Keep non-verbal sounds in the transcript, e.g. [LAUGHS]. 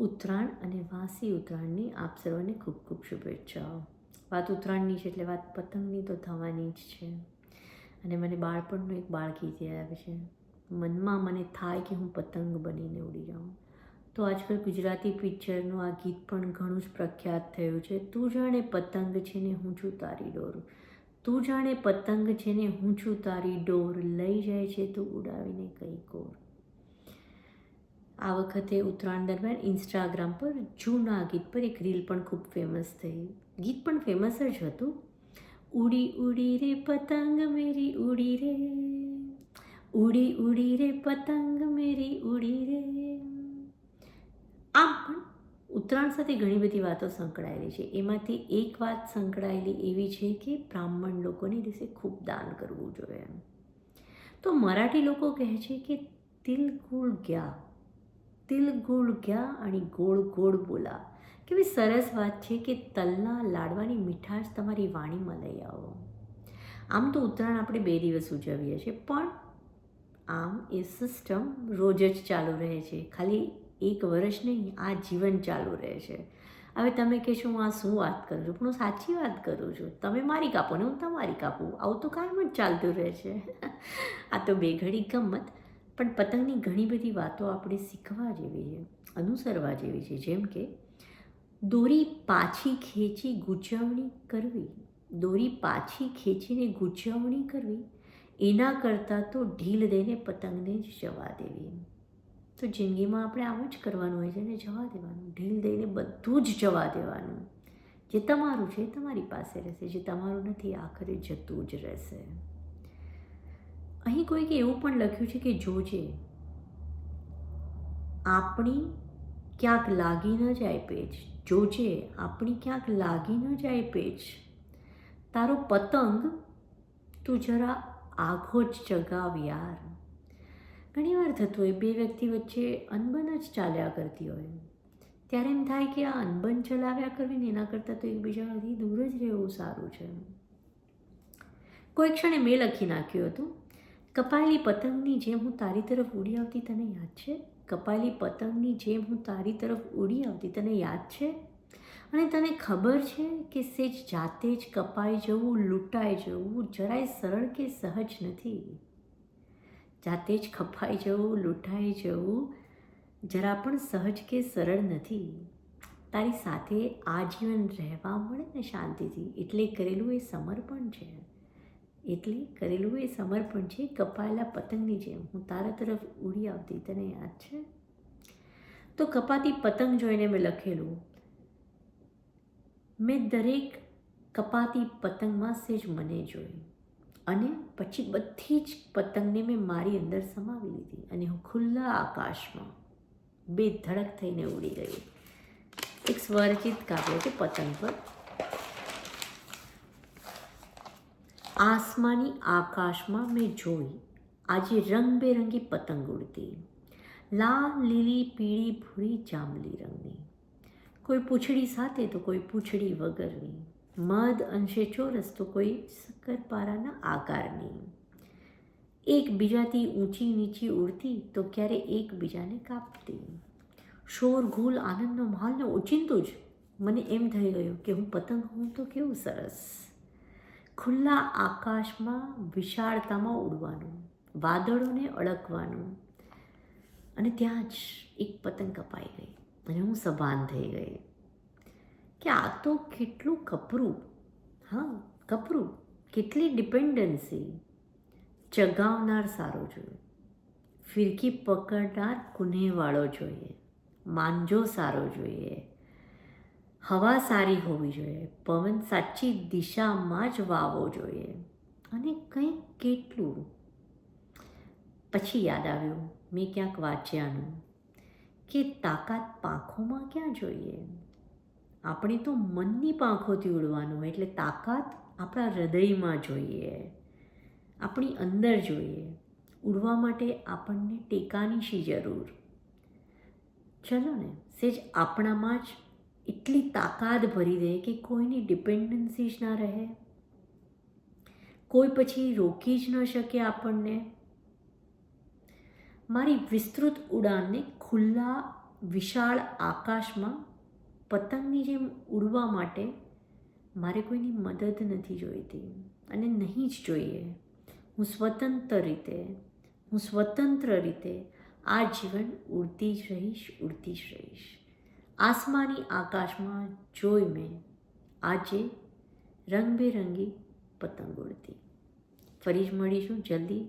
ઉત્તરાયણ અને વાસી ઉત્તરાયણની આપ સર્વને ખૂબ ખૂબ શુભેચ્છાઓ. વાત ઉત્તરાયણની છે એટલે વાત પતંગની તો થવાની જ છે. અને મને બાળપણનું એક બાળકી આવે છે. મનમાં મને થાય કે હું પતંગ બનીને ઉડી જાઉં. તો આજકાલ ગુજરાતી પિક્ચરનું આ ગીત પણ ઘણું જ પ્રખ્યાત થયું છે. તું જાણે પતંગ છે ને હું છું તારી ડોર. તું જાણે પતંગ છે ને હું છું તારી ડોર. લઈ જાય છે તું ઉડાવીને કઈ કોર આ વખતે ઉત્તરાયણ દરમિયાન ઇન્સ્ટાગ્રામ પર જૂના ગીત પર એક રીલ પણ ખૂબ ફેમસ થઈ. ગીત પણ ફેમસ જ હતું. ઉડી ઉડી રે પતંગ મેરી, ઉડી રે. ઉડી ઉડી રે પતંગ મેરી, ઉડી રે. આમ પણ ઉત્તરાયણ સાથે ઘણી બધી વાતો સંકળાયેલી છે. એમાંથી એક વાત સંકળાયેલી એવી છે કે બ્રાહ્મણ લોકોને દિવસે ખૂબ દાન કરવું જોઈએ તો મરાઠી લોકો કહે છે કે તિલકુળ ગયા. તિલ ગુળ ગયા અને ગોળ ગોળ બોલા કેવી સરસ વાત છે કે તલના લાડવાની મીઠાશ તમારી વાણીમાં લઈ આવો આમ તો ઉત્તરાયણ આપણે બે દિવસ ઉજવીએ છીએ પણ આમ એ સિસ્ટમ રોજ જ ચાલુ રહે છે ખાલી એક વર્ષ નહીં આ જીવન ચાલુ રહે છે હવે તમે કહેશો, હું આ શું વાત કરું છું? પણ હું સાચી વાત કરું છું. તમે મારી કાપો ને હું તમારી કાપું. આવું તો કાયમ જ ચાલતું રહે છે. [LAUGHS] આ તો બે ઘડી ગમત. પણ પતંગની ઘણી બધી વાતો આપણે શીખવા જેવી છે, અનુસરવા જેવી છે. જેમ કે, દોરી પાછી ખેંચી ગૂંચવણી કરવી. દોરી પાછી ખેંચીને ગૂંચવણી કરવી. એના કરતાં તો ઢીલ દઈને પતંગને જ જવા દેવી. તો જિંદગીમાં આપણે આવું જ કરવાનું હોય છે ને, જવા દેવાનું. ઢીલ દઈને બધું જ જવા દેવાનું. જે તમારું છે તમારી પાસે રહેશે. જે તમારું નથી આખરે જતું જ રહેશે. અહીં કોઈકે એવું પણ લખ્યું છે કે જોજે આપણી ક્યાંક લાગી ન જાય પેજ જોજે આપણી ક્યાંક લાગી ન જાય પેજ તારો પતંગ તું જરા આઘો જ ચગાવ યાર. ઘણીવાર થતું હોય, બે વ્યક્તિ વચ્ચે અનબન જ ચાલ્યા કરતી હોય. ત્યારે એમ થાય કે આ અનબન ચલાવ્યા કરવી ને એના કરતાં તો એકબીજાથી દૂર જ રહેવું સારું છે. કોઈ ક્ષણે મેં લખી નાખ્યું હતું કપાયેલી પતંગની જેમ હું તારી તરફ ઉડી આવતી તને યાદ છે? કપાયેલી પતંગની જેમ હું તારી તરફ ઉડી આવતી તને યાદ છે? અને તને ખબર છે કે સેજ જાતે જ કપાઈ જવું, લૂંટાઈ જવું, જરાય સરળ કે સહજ નથી. જાતે જ ખપાઈ જવું, લૂંટાઈ જવું, જરા પણ સહજ કે સરળ નથી. તારી સાથે આજીવન રહેવા મળે ને શાંતિથી. એટલે કરેલું એ સમર્પણ છે. એટલે કરેલું એ સમર્પણ છે, કપાયેલા પતંગની જેમ. હું તારા તરફ ઉડી આવતી, તને યાદ છે? તો કપાતી પતંગ જોઈને મેં લખેલું, મેં દરેક કપાતી પતંગમાં સેજ મને જોઈ. અને પછી બધી જ પતંગને મેં મારી અંદર સમાવી લીધી અને હું ખુલ્લા આકાશમાં બે ધડક થઈને ઉડી ગઈ. એક સ્વરચિત કાવ્ય છે, પતંગ પર. આસમાની આકાશમાં મેં જોઈ આજે રંગબેરંગી પતંગ ઉડતી લાલ લીલી પીળી ભૂરી જાંબલી રંગની કોઈ પૂંછડી સાથે તો કોઈ પૂંછડી વગરની મધ અંશે ચોરસ તો કોઈ શક્કરપારાના આકારની એકબીજાથી ઊંચી નીચી ઉડતી તો ક્યારે એકબીજાને કાપતી શોરઘૂલ આનંદનો માહોલને ઓચિંતું જ મને એમ થઈ ગયું કે હું પતંગ હોઉં તો કેવું સરસ ખુલ્લા આકાશમાં વિશાળતામાં ઉડવાનું, વાદળોને અડકવાનું. અને ત્યાં જ એક પતંગ કપાઈ ગઈ અને હું સભાન થઈ ગઈ. કે આ તો કેટલું કપરું. હા, કપરું. કેટલી ડિપેન્ડન્સી. ચગાવનાર સારો જોઈએ. ફિરકી પકડનાર કુનેહવાળો જોઈએ. માંજો સારો જોઈએ. હવા સારી હોવી જોઈએ. પવન સાચી દિશામાં જ વાવવો જોઈએ. અને કંઈક કેટલું? પછી યાદ આવ્યું, મેં ક્યાંક વાંચ્યાનું કે તાકાત પાંખોમાં ક્યાં જોઈએ? આપણે તો મનની પાંખોથી ઉડવાનું, એટલે તાકાત આપણા હૃદયમાં જોઈએ. આપણી અંદર જોઈએ. ઉડવા માટે આપણને ટેકાની શી જરૂર? ચલો ને સેજ આપણામાં જ એટલી તાકાત ભરી દે કે કોઈની ડિપેન્ડન્સી જ ના રહે કોઈ પછી રોકી જ ન શકે આપણને મારી વિસ્તૃત ઉડાનને ખુલ્લા વિશાળ આકાશમાં પતંગની જેમ ઉડવા માટે મારે કોઈની મદદ નથી જોઈતી અને નહીં જ જોઈએ હું સ્વતંત્ર રીતે હું સ્વતંત્ર રીતે આ જીવન ઉડતી જ રહીશ ઉડતી જ રહીશ આસમાની આકાશમાં જોઈ મેં આજે રંગબેરંગી પતંગ ઉડતી ફરી મળીશું જલ્દી.